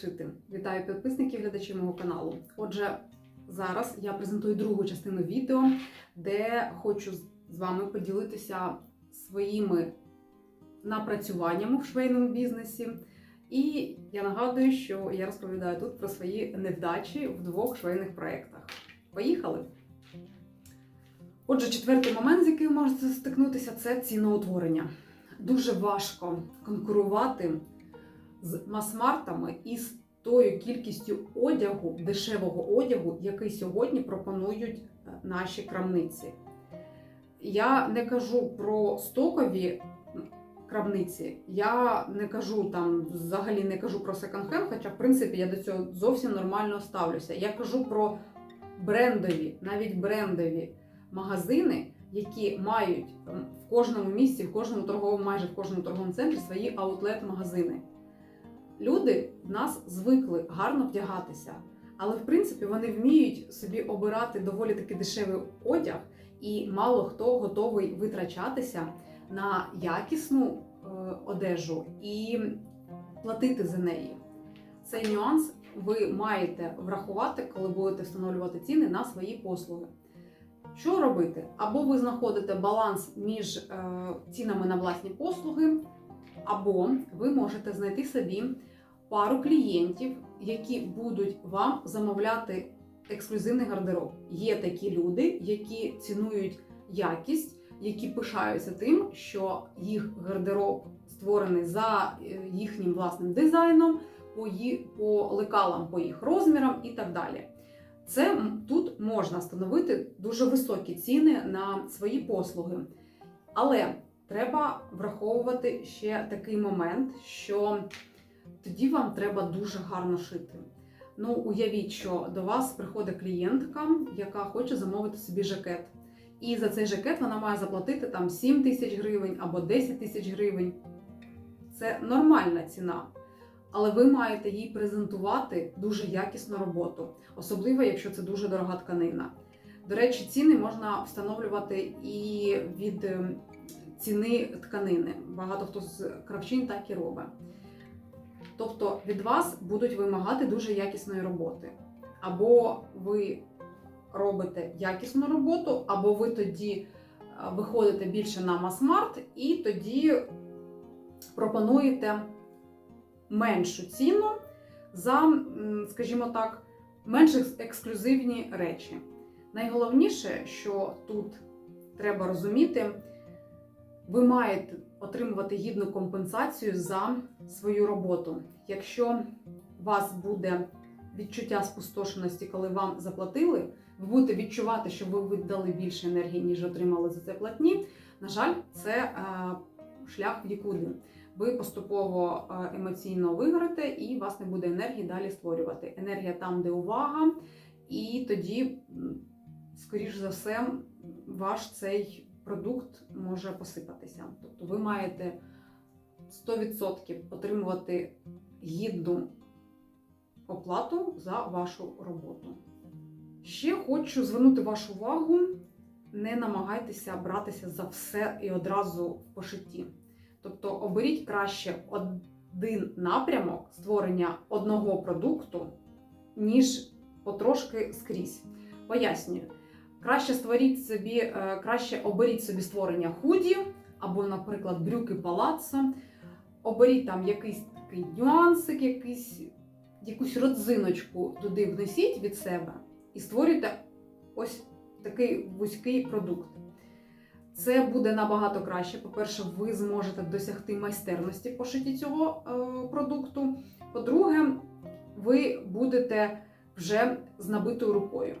шити. Вітаю підписників, глядачів мого каналу. Отже, зараз я презентую другу частину відео, де хочу з вами поділитися своїми напрацюваннями в швейному бізнесі. І я нагадую, що я розповідаю тут про свої невдачі в двох швейних проєктах. Поїхали! Отже, четвертий момент, з яким можете стикнутися, це ціноутворення. Дуже важко конкурувати з мас-мартами і з тою кількістю одягу, дешевого одягу, який сьогодні пропонують е, наші крамниці. Я не кажу про стокові крамниці, я не кажу там, взагалі не кажу про секонд-хенд, хоча, в принципі, я до цього зовсім нормально ставлюся. Я кажу про брендові, навіть брендові магазини, які мають в кожному місці, в кожному торговому, майже в кожному торговому центрі свої аутлет-магазини. Люди в нас звикли гарно вдягатися, але в принципі вони вміють собі обирати доволі таки дешевий одяг, і мало хто готовий витрачатися на якісну е, одежу і платити за неї. Цей нюанс ви маєте врахувати, коли будете встановлювати ціни на свої послуги. Що робити? Або ви знаходите баланс між е, цінами на власні послуги, або ви можете знайти собі пару клієнтів, які будуть вам замовляти ексклюзивний гардероб. Є такі люди, які цінують якість, які пишаються тим, що їх гардероб створений за е, їхнім власним дизайном, по, ї- по лекалам, по їх розмірам і так далі. Це тут можна встановити дуже високі ціни на свої послуги. Але треба враховувати ще такий момент, що тоді вам треба дуже гарно шити. Ну, уявіть, що до вас приходить клієнтка, яка хоче замовити собі жакет. І за цей жакет вона має заплатити там 7 тисяч гривень або 10 тисяч гривень. Це нормальна ціна. Але ви маєте їй презентувати дуже якісну роботу, особливо якщо це дуже дорога тканина. До речі, ціни можна встановлювати і від е, ціни тканини. Багато хто з кравчинь так і робить. Тобто від вас будуть вимагати дуже якісної роботи. Або ви робите якісну роботу, або ви тоді е, виходите більше на мас-март і тоді пропонуєте меншу ціну за, скажімо так, менш ексклюзивні речі. Найголовніше, що тут треба розуміти, ви маєте отримувати гідну компенсацію за свою роботу. Якщо у вас буде відчуття спустошеності, коли вам заплатили, ви будете відчувати, що ви віддали більше енергії, ніж отримали за це платні. На жаль, це е, шлях в нікуди. Ви поступово е, емоційно вигорите, і у вас не буде енергії далі створювати. Енергія там, де увага, і тоді, скоріш за все, ваш цей продукт може посипатися. Тобто ви маєте 100% отримувати гідну оплату за вашу роботу. Ще хочу звернути вашу увагу: не намагайтеся братися за все і одразу в пошитті. Тобто оберіть краще один напрямок створення одного продукту, ніж потрошки скрізь. Пояснюю. Краще створіть собі, е, краще оберіть собі створення худі або, наприклад, брюки палаццо. Оберіть там якийсь такий нюансик, якийсь, якусь родзиночку туди внесіть від себе і створюйте ось такий вузький продукт. Це буде набагато краще. По-перше, ви зможете досягти майстерності в пошитті цього е, продукту. По-друге, ви будете вже з набитою рукою.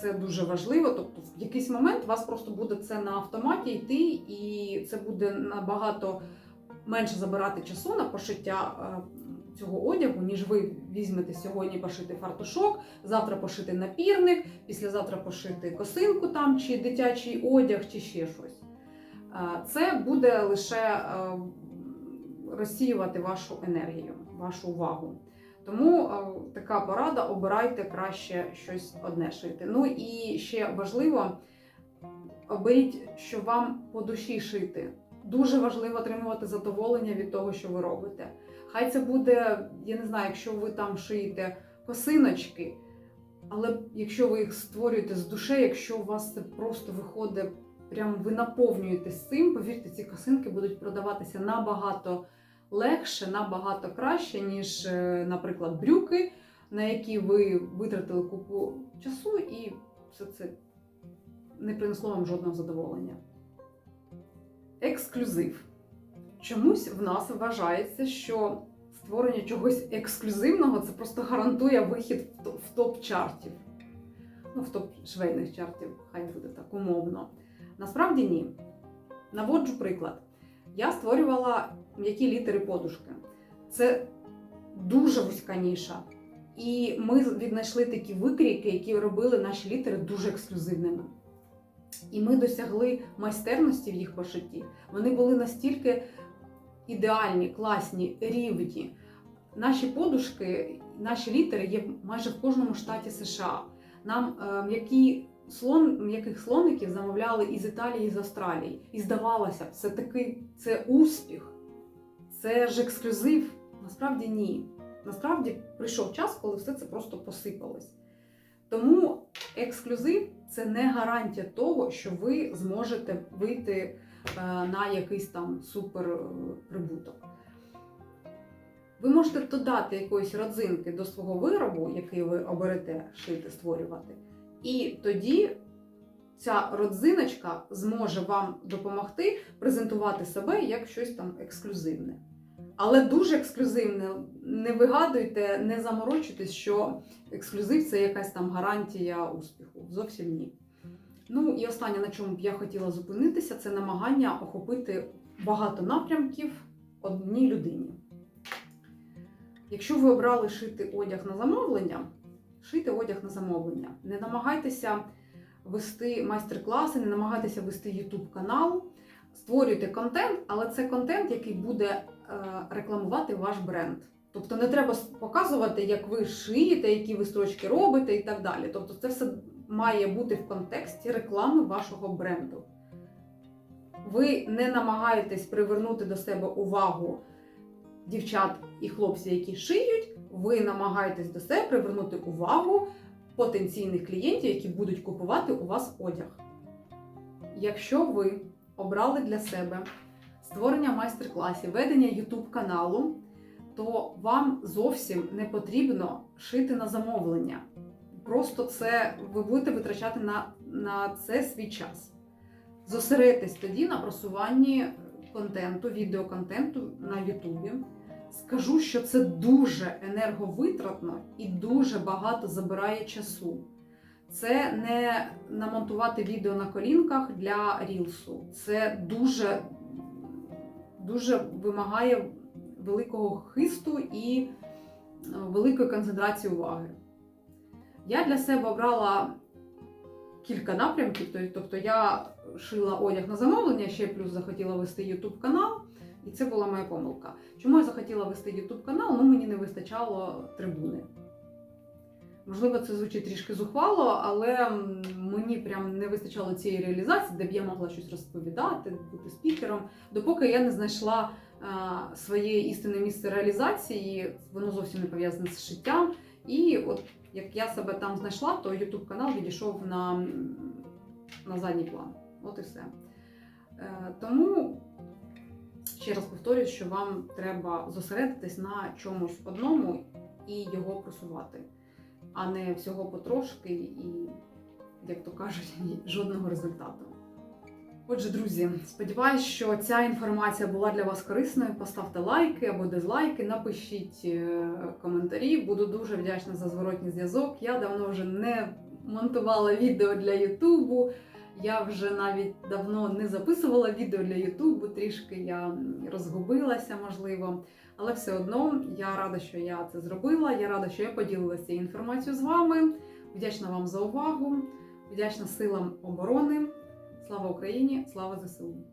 Це дуже важливо. Тобто, в якийсь момент у вас просто буде це на автоматі йти, і це буде набагато менше забирати часу на пошиття е, цього одягу, ніж ви візьмете сьогодні пошити фартушок, завтра пошити напірник, післязавтра пошити косинку там, чи дитячий одяг, чи ще щось. Е, Це буде лише е, розсіювати вашу енергію, вашу увагу. Тому е, така порада: обирайте краще щось одне шити. Ну і ще важливо, оберіть, що вам по душі шити. дуже важливо отримувати задоволення від того, що ви робите. Хай це буде, я не знаю, якщо ви там шиєте косиночки, але якщо ви їх створюєте з душею, якщо у вас це просто виходить, прям ви наповнюєтесь цим, повірте, ці косинки будуть продаватися набагато легше, набагато краще, ніж, е, наприклад, брюки, на які ви витратили купу часу, і все це не принесло вам жодного задоволення. Ексклюзив. Чомусь в нас вважається, що створення чогось ексклюзивного це просто гарантує вихід в топ- в топ-чартів. Ну, в топ швейних чартів, хай буде так умовно. Насправді ні. Наводжу приклад. Я створювала м'які літери подушки. Це дуже вузька ніша. І ми віднайшли такі викрійки, які робили наші літери дуже ексклюзивними. І ми досягли майстерності в їх пошитті. Вони були настільки ідеальні, класні, рівні. Наші подушки, наші літери є майже в кожному штаті США. Нам е, м'які слон, м'яких слоників замовляли із Італії, з Австралії. І здавалося, б, це такий це успіх, це ж ексклюзив. Насправді ні. Насправді прийшов час, коли все це просто посипалось. Тому ексклюзив це не гарантія того, що ви зможете вийти е, на якийсь там супер е. Ви можете додати якоїсь родзинки до свого виробу, який ви оберете шити, створювати, і тоді ця родзиночка зможе вам допомогти презентувати себе як щось там ексклюзивне. Але дуже ексклюзивне. Не вигадуйте, не заморочуйтесь, що ексклюзив це якась там гарантія успіху. Зовсім ні. Ну і останнє, на чому б я хотіла зупинитися, це намагання охопити багато напрямків одній людині. Якщо ви обрали шити одяг на замовлення, шийте одяг на замовлення. Не намагайтеся вести майстер-класи, не намагайтеся вести YouTube канал. Створюйте контент, але це контент, який буде е, рекламувати ваш бренд. Тобто не треба показувати, як ви шиєте, які ви строчки робите і так далі. Тобто, це все має бути в контексті реклами вашого бренду. Ви не намагаєтесь привернути до себе увагу дівчат і хлопців, які шиють, ви намагаєтесь до себе привернути увагу потенційних клієнтів, які будуть купувати у вас одяг. Якщо ви обрали для себе створення майстер-класів, ведення YouTube каналу, то вам зовсім не потрібно шити на замовлення. Просто це ви будете витрачати на, на це свій час. Зосередьтесь тоді на просуванні контенту, відеоконтенту на Ютубі. Скажу, що це дуже енерговитратно і дуже багато забирає часу. Це не намонтувати відео на колінках для рілсу. Це дуже, дуже вимагає великого хисту і е, великої концентрації уваги. Я для себе обрала кілька напрямків, тобто я шила одяг на замовлення, ще плюс захотіла вести YouTube канал, і це була моя помилка. Чому я захотіла вести YouTube канал? Ну мені не вистачало трибуни. Можливо, це звучить трішки зухвало, але мені прям не вистачало цієї реалізації, де б я могла щось розповідати, бути спікером, допоки я не знайшла а, своє істинне місце реалізації, воно зовсім не пов'язане з шиттям. І от як я себе там знайшла, то YouTube канал відійшов на, на задній план. От і все. Е, тому ще раз повторюю, що вам треба зосередитись на чомусь одному і його просувати, а не всього потрошки і, як то кажуть, жодного результату. Отже, друзі, сподіваюсь, що ця інформація була для вас корисною. Поставте лайки або дизлайки, напишіть е, коментарі. Буду дуже вдячна за зворотній зв'язок. Я давно вже не монтувала відео для Ютубу. Я вже навіть давно не записувала відео для Ютубу, трішки я розгубилася, можливо. Але все одно я рада, що я це зробила. Я рада, що я поділилася цією інформацією з вами. Вдячна вам за увагу, вдячна силам оборони. Слава Україні! Слава ЗСУ!